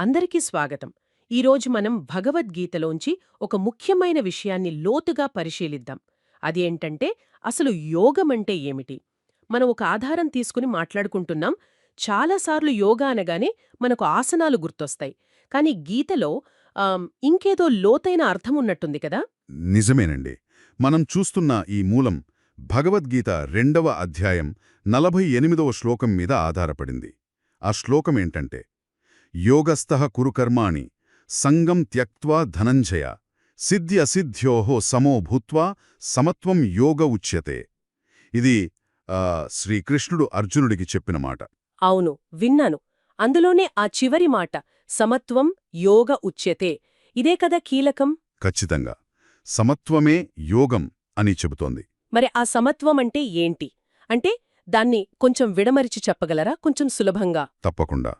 అందరికీ స్వాగతం. ఈరోజు మనం భగవద్గీతలోంచి ఒక ముఖ్యమైన విషయాన్ని లోతుగా పరిశీలిద్దాం. అదేంటంటే అసలు యోగమంటే ఏమిటి? మనం ఒక ఆధారం తీసుకుని మాట్లాడుకుంటున్నాం. చాలాసార్లు యోగా అనగానే మనకు ఆసనాలు గుర్తొస్తాయి. కానీ గీతలో ఇంకేదో లోతైన అర్థం ఉన్నట్టుంది కదా? నిజమేనండి. మనం చూస్తున్న ఈ మూలం భగవద్గీత రెండవ అధ్యాయం నలభై ఎనిమిదవ శ్లోకం మీద ఆధారపడింది. ఆ శ్లోకమేంటంటే యోగస్థః కురుకర్మాణి సంగం త్యక్వా ధనంజయ సిద్ధి అసిద్ధ్యోహో సమో భూత్వా సమత్వం యోగ ఉచ్యతే ఇది శ్రీకృష్ణుడు అర్జునుడికి చెప్పిన మాట। అవును విన్నాను. అందులోనే ఆ చివరి మాట సమత్వం యోగ ఉచ్యతే. ఇదే కదా కీలకం? ఖచ్చితంగా. సమత్వమే యోగం అని చెబుతోంది. మరి ఆ సమత్వం అంటే ఏంటి? అంటే దాన్ని కొంచెం విడమరిచి చెప్పగలరా? కొంచెం సులభంగా. తప్పకుండా.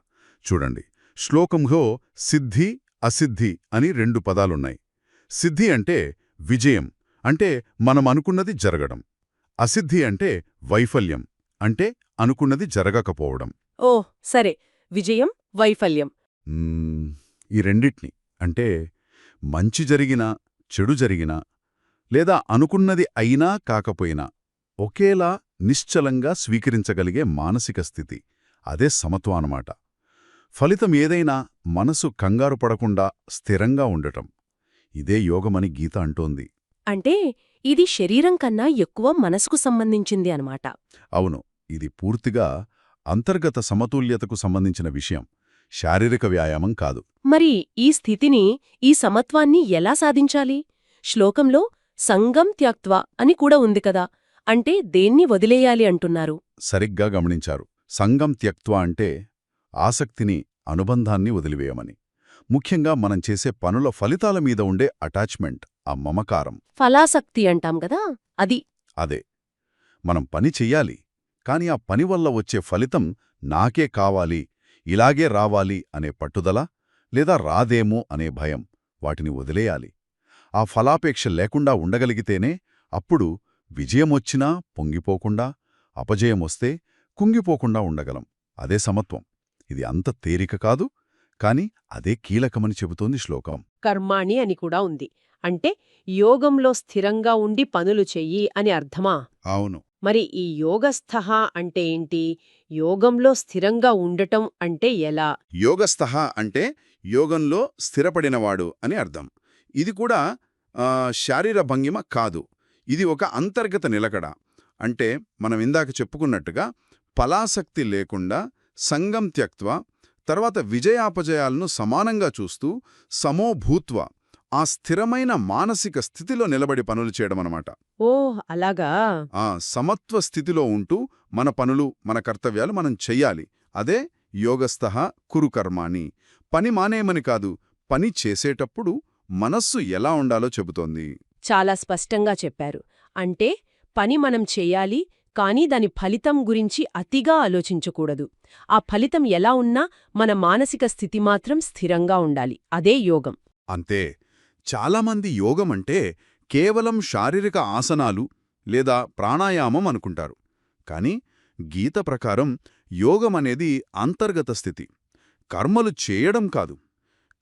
చూడండి. శ్లోకంలో సిద్ధి అసిద్ధి అని రెండు పదాలున్నాయి. సిద్ధి అంటే విజయం అంటే మనం అనుకున్నది జరగడం. అసిద్ధి అంటే వైఫల్యం అంటే అనుకున్నది జరగకపోవడం. ఓ సరే. విజయం వైఫల్యం. ఈ రెండిట్ని అంటే మంచి జరిగినా చెడు జరిగినా లేదా అనుకున్నది అయినా కాకపోయినా ఒకేలా నిశ్చలంగా స్వీకరించగలిగే మానసిక స్థితి. అదే సమత్వం అన్నమాట. ఫలితం ఏదైనా మనసు కంగారు పడకుండా స్థిరంగా ఉండటం. ఇదే యోగమని గీత అంటోంది. అంటే ఇది శరీరం కన్నా ఎక్కువ మనసుకు సంబంధించింది అనమాట అవును ఇది పూర్తిగా అంతర్గత సమతుల్యతకు సంబంధించిన విషయం. శారీరక వ్యాయామం కాదు. మరి ఈ స్థితిని ఈ సమత్వాన్ని ఎలా సాధించాలి? శ్లోకంలో సంగం త్యక్త్వ అని కూడా ఉంది కదా అంటే దేన్ని వదిలేయాలి అంటున్నారు. సరిగ్గా గమనించారు. సంగం త్యక్త్వ అంటే ఆసక్తిని అనుబంధాన్ని వదిలివేయమని. ముఖ్యంగా మనం చేసే పనుల ఫలితాల మీద ఉండే అటాచ్మెంట్ ఆ మమకారం. ఫలాసక్తి అంటాం కదా అది. అదే. మనం పని చెయ్యాలి కాని ఆ పని వల్ల వచ్చే ఫలితం నాకే కావాలి ఇలాగే రావాలి అనే పట్టుదల లేదా రాదేమో అనే భయం వాటిని వదిలేయాలి. ఆ ఫలాపేక్ష లేకుండా ఉండగలిగితేనే అప్పుడు విజయమొచ్చినా పొంగిపోకుండా అపజయమొస్తే కుంగిపోకుండా ఉండగలం. అదే సమత్వం. ఇది అంత తేలిక కాదు కాని అదే కీలకమని చెబుతోంది శ్లోకం. కర్మాణి అని కూడా ఉంది. అంటే యోగంలో స్థిరంగా ఉండి పనులు చెయ్యి అని అర్థమా? అవును. మరి ఈ యోగస్థ అంటే ఏంటి? యోగంలో స్థిరంగా ఉండటం అంటే ఎలా? యోగస్థ అంటే యోగంలో స్థిరపడినవాడు అని అర్థం. ఇది కూడా శారీర భంగిమ కాదు. ఇది ఒక అంతర్గత నిలకడ. అంటే మనం ఇందాక చెప్పుకున్నట్టుగా ఫలాసక్తి లేకుండా సంగం త్యక్త్వ తర్వాత విజయాపజయాలను సమానంగా చూస్తూ సమోభూత్వ ఆ స్థిరమైన మానసిక స్థితిలో నిలబడి పనులు చేయడమన్నమాట ఓ అలాగా? ఆ సమత్వ స్థితిలో ఉంటూ మన పనులు మన కర్తవ్యాలు మనం చెయ్యాలి. అదే యోగస్థ కురుకర్మాని పని మానేయమని కాదు పని చేసేటప్పుడు మనస్సు ఎలా ఉండాలో చెబుతోంది. చాలా స్పష్టంగా చెప్పారు. అంటే పని మనం చెయ్యాలి కానీ దాని ఫలితం గురించి అతిగా ఆలోచించకూడదు. ఆ ఫలితం ఎలా ఉన్నా మన మానసిక స్థితి మాత్రం స్థిరంగా ఉండాలి. అదే యోగం. అంతే. చాలామంది యోగమంటే కేవలం శారీరక ఆసనాలు లేదా ప్రాణాయామం అనుకుంటారు. కాని గీత ప్రకారం యోగమనేది అంతర్గత స్థితి. కర్మలు చేయడం కాదు.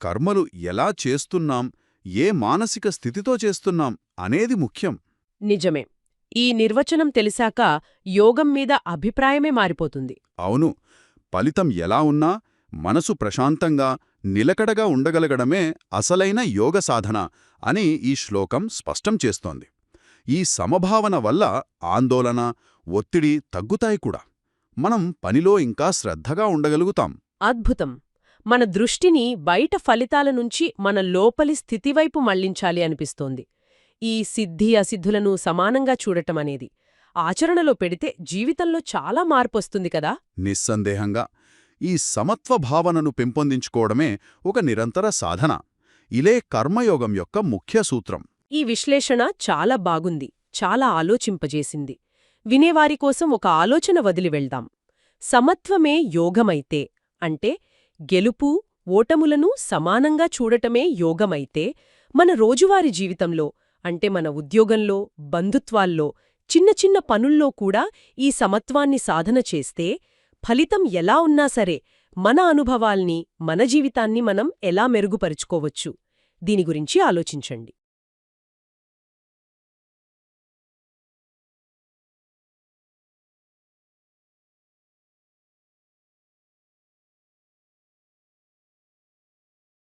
కర్మలు ఎలా చేస్తున్నాం ఏ మానసిక స్థితితో చేస్తున్నాం అనేది ముఖ్యం. నిజమే. ఈ నిర్వచనం తెలిసాక యోగం మీద అభిప్రాయమే మారిపోతుంది. అవును. ఫలితం ఎలా ఉన్నా మనసు ప్రశాంతంగా నిలకడగా ఉండగలగడమే అసలైన యోగ సాధన అని ఈ శ్లోకం స్పష్టం చేస్తోంది. ఈ సమభావన వల్ల ఆందోళన ఒత్తిడి తగ్గుతాయి కూడా. మనం పనిలో ఇంకా శ్రద్ధగా ఉండగలుగుతాం. అద్భుతం! మన దృష్టిని బయట ఫలితాల నుంచి మన లోపలి స్థితివైపు మళ్ళించాలి అనిపిస్తోంది. ఈ సిద్ధి అసిద్ధులను సమానంగా చూడటం అనేది ఆచరణలో పెడితే జీవితంలో చాలా మార్పొస్తుంది కదా? నిస్సందేహంగా ఈ సమత్వ భావనను పెంపొందించుకోవడమే ఒక నిరంతర సాధన. ఇలే కర్మయోగం యొక్క ముఖ్య సూత్రం. ఈ విశ్లేషణ చాలా బాగుంది చాలా ఆలోచింపజేసింది. వినేవారి కోసం ఒక ఆలోచన వదిలి వెళ్దాం. సమత్వమే యోగమైతే అంటే గెలుపు ఓటములను సమానంగా చూడటమే యోగమైతే మన రోజువారీ జీవితంలో అంటే మన ఉద్యోగంలో బంధుత్వాల్లో చిన్న చిన్న పనుల్లో కూడా ఈ సమత్వాన్ని సాధన చేస్తే ఫలితం ఎలా ఉన్నా సరే మన అనుభవాల్ని మన జీవితాన్ని మనం ఎలా మెరుగుపరుచుకోవచ్చు? దీని గురించి ఆలోచించండి.